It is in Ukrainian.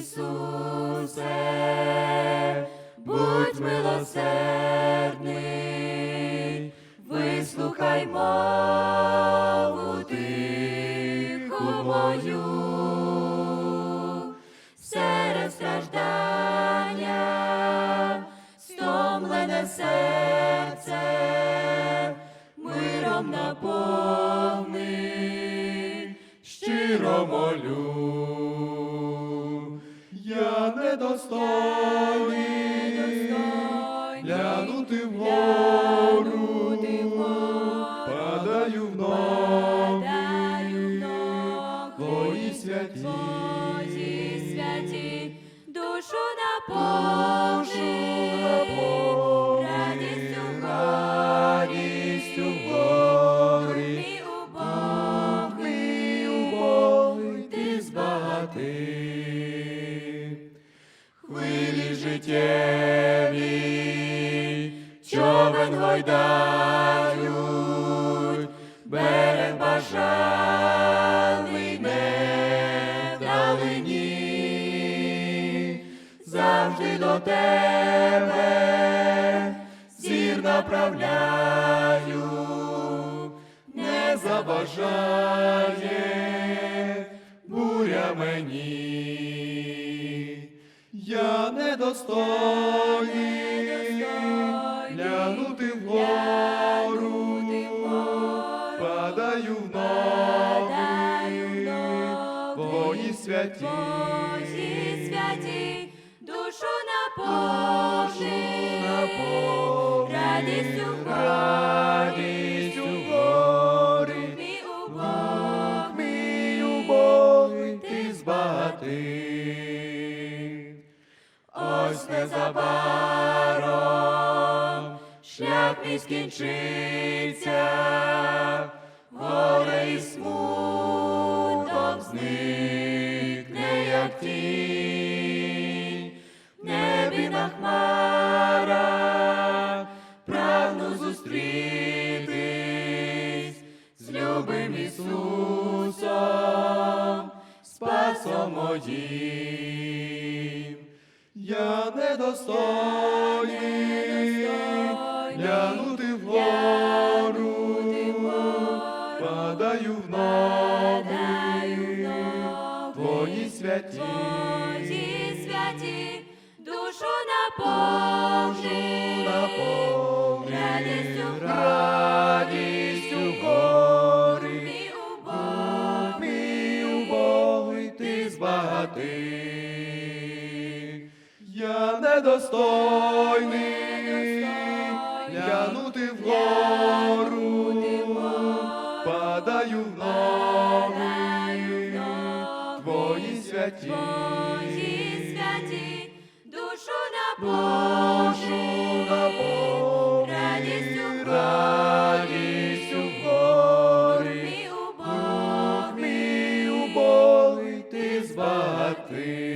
Ісусе, будь милосердний, вислухай мову тиху мою, серед страждання, стомлене серце, миром наповни, щиро молю. Я недостойний глянути вгору, падаю в ноги, твої святі, святі, душу наповни, радістю радістю горі, ти збагатив. Хвилі життєві, човен гойдають, берег бажаний не вдалині, завжди до тебе зір направляю, не забажає буря мені. Я недостойний глянути вгору, падаю в ноги, твої святі, Твої святі, душу наповни, радістю радістю Ось незабаром шлях мій скінчиться, горе і смуток зникне, як тінь, в небі на хмарах прагну зустрітись з любим Ісусом, спасом моїм. Я недостойний. Глянути вгору, падаю в ноги, твої святі, Твої святі, душу наповни, радістю радістю горі, мій убогий, ти збагатив. Я недостойний глянути вгору, падаю в ноги твої святі, твої святі, душу наповни, радістю, радістю в горі, мій убогий, ти збагатий.